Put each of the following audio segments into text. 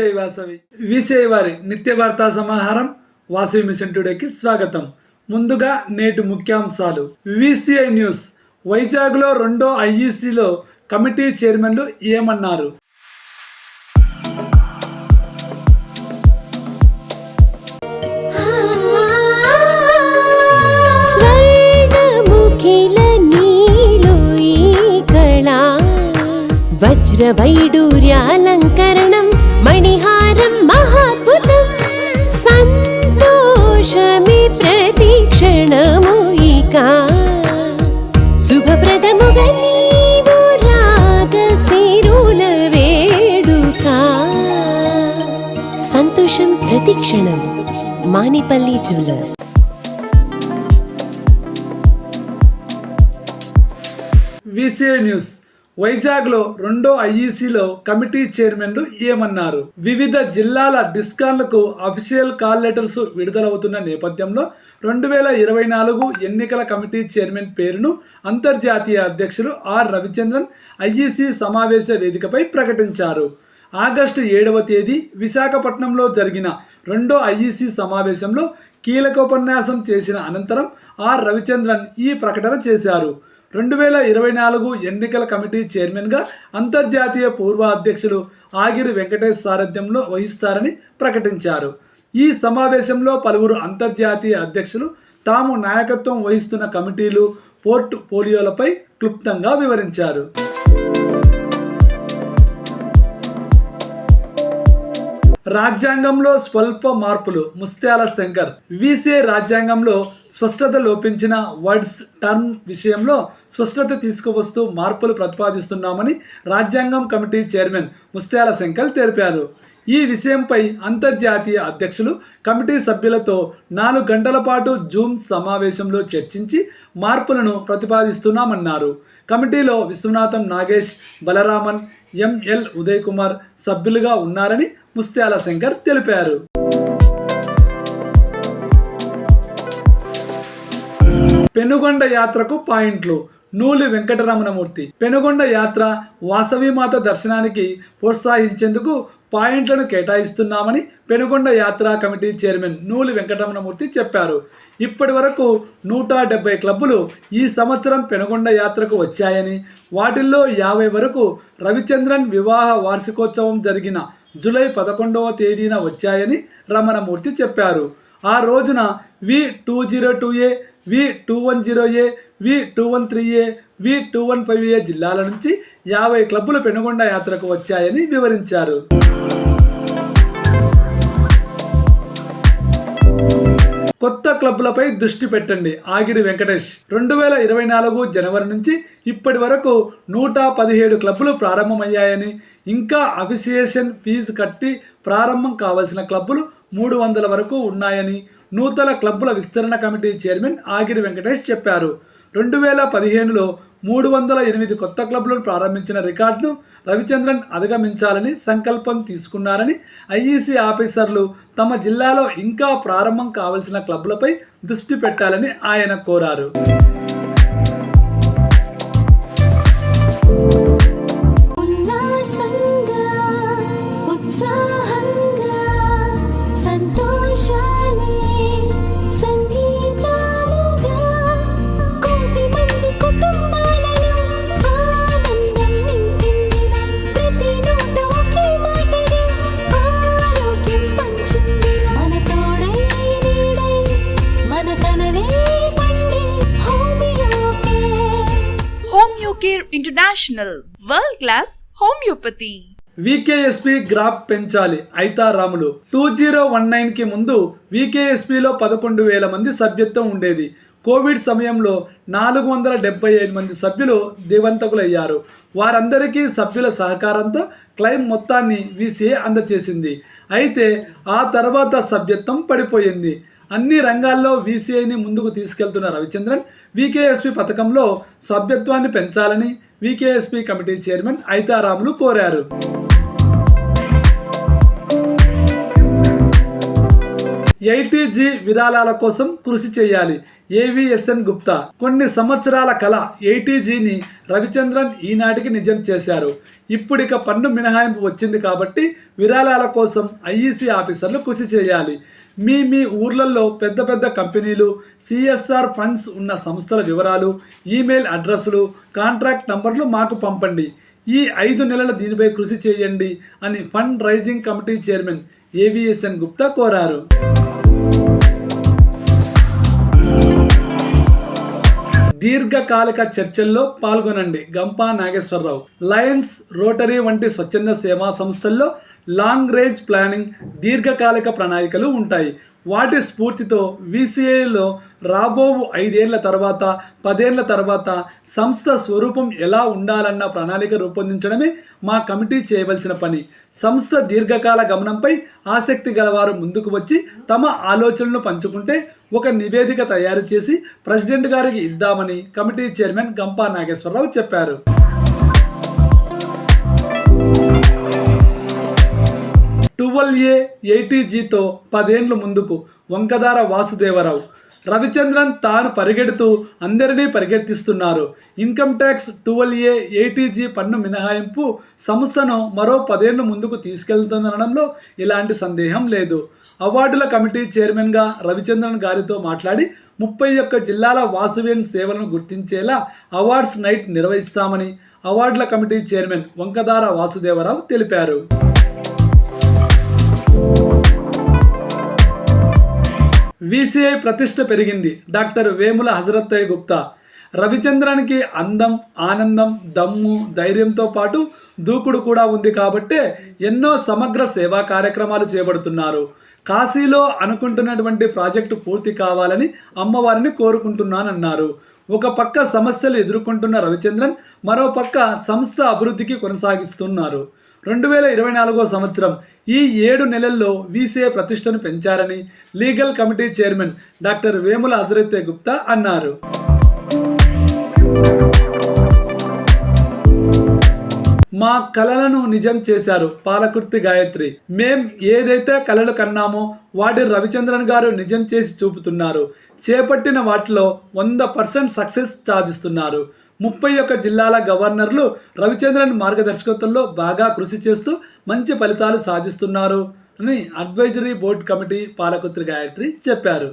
వేసవి. వీసే వారి నిత్య వార్తా సమాహారం వాసవి మిషన్ టుడేకి స్వాగతం. ముందుగా నేటి ముఖ్యాంశాలు. VCI news. వైజాగ్లో రెండో ఐఈసీలో కమిటీ చైర్మన్లు ఏమన్నారు? వజ్ర వైడూర్యాలంకరణ ఈ కళా వజ్రవైడూర్యాలంకరణం మణిహారం మహాద్భుతం సంతోషమి ప్రతిక్షణము ఇక శుభప్రదముగా నీవు రాగశిరుల వేడుక సంతోషం ప్రతిక్షణం మానిపల్లి జ్యువెలర్స్ విసిఐ న్యూస్ వైజాగ్లో రెండో ఐఈసీలో కమిటీ చైర్మన్లు ఏమన్నారు? వివిధ జిల్లాల డిస్కాన్లకు అఫీషియల్ కాల్ లెటర్స్ విడుదలవుతున్న నేపథ్యంలో రెండు వేల ఇరవై నాలుగు ఎన్నికల కమిటీ చైర్మన్ పేరును అంతర్జాతీయ అధ్యక్షులు ఆర్ రవిచంద్రన్ ఐఈసీ సమావేశ వేదికపై ప్రకటించారు. ఆగస్టు ఏడవ తేదీ విశాఖపట్నంలో జరిగిన రెండో ఐఈసీ సమావేశంలో కీలకోపన్యాసం చేసిన అనంతరం ఆర్ రవిచంద్రన్ ఈ ప్రకటన చేశారు. రెండు వేల ఇరవై నాలుగు ఎన్నికల కమిటీ చైర్మన్గా అంతర్జాతీయ పూర్వ అధ్యక్షులు ఆగిరి వెంకటేష్ సారథ్యంలో వహిస్తారని ప్రకటించారు. ఈ సమావేశంలో పలువురు అంతర్జాతీయ అధ్యక్షులు తాము నాయకత్వం వహిస్తున్న కమిటీలు పోర్ట్ పోలియోలపై క్లుప్తంగా వివరించారు. రాజ్యాంగంలో స్వల్ప మార్పులు. ముస్త్యాల శంకర్. వీసీఐ రాజ్యాంగంలో స్పష్టత లోపించిన వర్డ్స్ టర్మ్ విషయంలో స్పష్టత తీసుకువస్తూ మార్పులు ప్రతిపాదిస్తున్నామని రాజ్యాంగం కమిటీ చైర్మన్ ముస్త్యాల శంకర్ తెలిపారు. ఈ విషయంపై అంతర్జాతీయ అధ్యక్షులు కమిటీ సభ్యులతో నాలుగు గంటల పాటు జూమ్ సమావేశంలో చర్చించి మార్పులను ప్రతిపాదిస్తున్నామన్నారు. కమిటీలో విశ్వనాథం నాగేష్ బలరామన్ ఎంఎల్ ఉదయ్ కుమార్ సభ్యులుగా ఉన్నారని ముస్త్యాల శంకర్ తెలిపారు. పెనుగొండ యాత్రకు పాయింట్లు. నూలి వెంకటరమణమూర్తి. పెనుగొండ యాత్ర వాసవిమాత దర్శనానికి ప్రోత్సహించేందుకు పాయింట్లను కేటాయిస్తున్నామని పెనుగొండ యాత్ర కమిటీ చైర్మన్ నూలి వెంకటరమణమూర్తి చెప్పారు. ఇప్పటి వరకు నూట డెబ్బై క్లబ్బులు ఈ సంవత్సరం పెనుగొండ యాత్రకు వచ్చాయని వాటిల్లో యాభై వరకు రవిచంద్రన్ వివాహ వార్షికోత్సవం జరిగిన జూలై పదకొండవ తేదీన వచ్చాయని రమణమూర్తి చెప్పారు. ఆ రోజున V two zero two A V two one zero A V two one three A V two one five A జిల్లాల నుంచి యాభై క్లబ్బులు పెనుగొండ యాత్రకు వచ్చాయని వివరించారు. కొత్త క్లబ్లపై దృష్టి పెట్టండి. ఆగిరి వెంకటేష్. రెండు వేల ఇరవై నాలుగు జనవరి నుంచి ఇప్పటి వరకు నూట పదిహేడు క్లబ్బులు ప్రారంభమయ్యాయని ఇంకా అఫిసియేషన్ ఫీజు కట్టి ప్రారంభం కావాల్సిన క్లబ్బులు మూడు వందల వరకు ఉన్నాయని నూతన క్లబ్బుల విస్తరణ కమిటీ చైర్మన్ ఆగిరి వెంకటేష్ చెప్పారు. రెండు వేల పదిహేనులో మూడు వందల ఎనిమిది కొత్త క్లబ్లను ప్రారంభించిన రికార్డును రవిచంద్రన్ అధిగమించాలని సంకల్పం తీసుకున్నారని ఐఈసీ ఆఫీసర్లు తమ జిల్లాలో ఇంకా ప్రారంభం కావలసిన క్లబ్లపై దృష్టి పెట్టాలని ఆయన కోరారు. International, world class homeopathy VKSP graph పెంచాలి. ఐతారాములు టూ జీరో వన్ నైన్కి ముందు వికేఎస్పిలో పదకొండు వేల మంది సభ్యత్వం ఉండేది. కోవిడ్ సమయంలో నాలుగు వందల డెబ్బై ఐదు మంది సభ్యులు దివంతకులయ్యారు. వారందరికీ సభ్యుల సహకారంతో క్లైమ్ మొత్తాన్ని వీసీఏ అందచేసింది. అయితే ఆ తర్వాత సభ్యత్వం పడిపోయింది. అన్ని రంగాల్లో వీసీఐని ముందుకు తీసుకెళ్తున్న రవిచంద్రన్ వికేఎస్పి పథకంలో సభ్యత్వాన్ని పెంచాలని వికేఎస్పి కమిటీ చైర్మన్ ఐతారాములు కోరారు. ఎయిటీజీ విరాళాల కోసం కృషి చేయాలి. ఏవిఎస్ఎన్ గుప్తా కొన్ని సంవత్సరాల కళ ఎయిటీజీని రవిచంద్రన్ ఈనాటికి నిజం చేశారు. ఇప్పుడిక పన్ను మినహాయింపు వచ్చింది కాబట్టి విరాళాల కోసం ఐఈసీ ఆఫీసర్లు కృషి చేయాలి. మీ మీ ఊర్లలో పెద్ద పెద్ద కంపెనీలు సిఎస్ఆర్ ఫండ్స్ ఉన్న సంస్థల వివరాలు ఈమెయిల్ అడ్రస్లు కాంట్రాక్ట్ నంబర్లు మాకు పంపండి. ఈ ఐదు నెలల దీనిపై కృషి చేయండి అని fund raising committee chairman AVSN Gupta కోరారు. దీర్ఘకాలిక చర్చల్లో పాల్గొనండి గంపా నాగేశ్వరరావు. లయన్స్ రోటరీ వంటి స్వచ్ఛంద సేవా సంస్థల్లో లాంగ్ రేంజ్ ప్లానింగ్ దీర్ఘకాలిక ప్రణాళికలు ఉంటాయి. వాటి స్ఫూర్తితో విసిఏలో రాబోవు ఐదేళ్ళ తర్వాత పదేళ్ళ తర్వాత సంస్థ స్వరూపం ఎలా ఉండాలన్న ప్రణాళిక రూపొందించడమే మా కమిటీ చేయవలసిన పని. సంస్థ దీర్ఘకాల గమనంపై ఆసక్తి గలవారు ముందుకు వచ్చి తమ ఆలోచనలను పంచుకుంటే ఒక నివేదిక తయారు చేసి ప్రెసిడెంట్ గారికి ఇద్దామని కమిటీ చైర్మన్ గంపా నాగేశ్వరరావు చెప్పారు. టువల్ ఏ ఎయిటీజీతో పదేండ్లు ముందుకు వంకదార వాసుదేవరావు. రవిచంద్రన్ తాను పరిగెడుతూ అందరినీ పరిగెత్తిస్తున్నారు. Income tax twelve A eighty G పన్ను మినహాయింపు సంస్థను మరో పదేళ్ళు ముందుకు తీసుకెళ్తుందనడంలో ఎలాంటి సందేహం లేదు. అవార్డుల కమిటీ చైర్మన్గా రవిచంద్రన్ గారితో మాట్లాడి ముప్పై ఒక్క జిల్లాల వాసువేన్ సేవలను గుర్తించేలా అవార్డ్స్ నైట్ నిర్వహిస్తామని అవార్డుల కమిటీ చైర్మన్ వంకదార వాసుదేవరావు తెలిపారు. వీసీఐ ప్రతిష్ట పెరిగింది. డాక్టర్ వేముల హజరత్తయ్య గుప్తా. రవిచంద్రన్కి అందం ఆనందం దమ్ము ధైర్యంతో పాటు దూకుడు కూడా ఉంది కాబట్టే ఎన్నో సమగ్ర సేవా కార్యక్రమాలు చేపడుతున్నారు. కాశీలో అనుకుంటున్నటువంటి ప్రాజెక్టు పూర్తి కావాలని అమ్మవారిని కోరుకుంటున్నానన్నారు. ఒక పక్క సమస్యలు ఎదుర్కొంటున్న రవిచంద్రన్ మరో పక్క సంస్థ అభివృద్ధికి కొనసాగిస్తున్నారు. రెండు వేల ఇరవై నాలుగో సంవత్సరం ఈ ఏడు నెలల్లో వీసీఏ ప్రతిష్టను పెంచారని legal committee chairman doctor Vemula Hazarathe Gupta అన్నారు. మా కలలను నిజం చేశారు పాలకుర్తి గాయత్రి. మేం ఏదైతే కలలు కన్నామో వాటి రవిచంద్రన్ గారు నిజం చేసి చూపుతున్నారు. చేపట్టిన వాటిలో వంద పర్సెంట్ సక్సెస్ సాధిస్తున్నారు. ముప్పై ఒక్క జిల్లాల గవర్నర్లు రవిచంద్రన్ మార్గదర్శకత్వంలో బాగా కృషి చేస్తూ మంచి ఫలితాలు సాధిస్తున్నారు అని advisory board committee Palakurthi Gayatri చెప్పారు.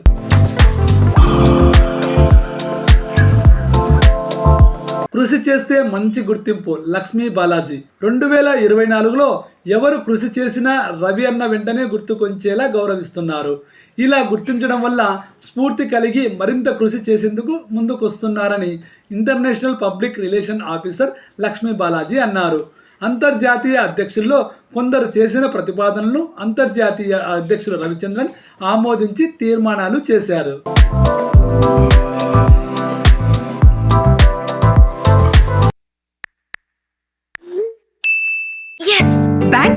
కృషి చేస్తే మంచి గుర్తింపు. లక్ష్మీ బాలాజీ. రెండు వేల ఇరవై నాలుగులో ఎవరు కృషి చేసినా రవి అన్న వెంటనే గుర్తుకొంచేలా గౌరవిస్తున్నారు. ఇలా గుర్తించడం వల్ల స్ఫూర్తి కలిగి మరింత కృషి చేసేందుకు ముందుకొస్తున్నారని international public relation officer Lakshmi Balaji అన్నారు. అంతర్జాతీయ అధ్యక్షుల్లో కొందరు చేసిన ప్రతిపాదనలు అంతర్జాతీయ అధ్యక్షులు రవిచంద్రన్ ఆమోదించి తీర్మానాలు చేశారు.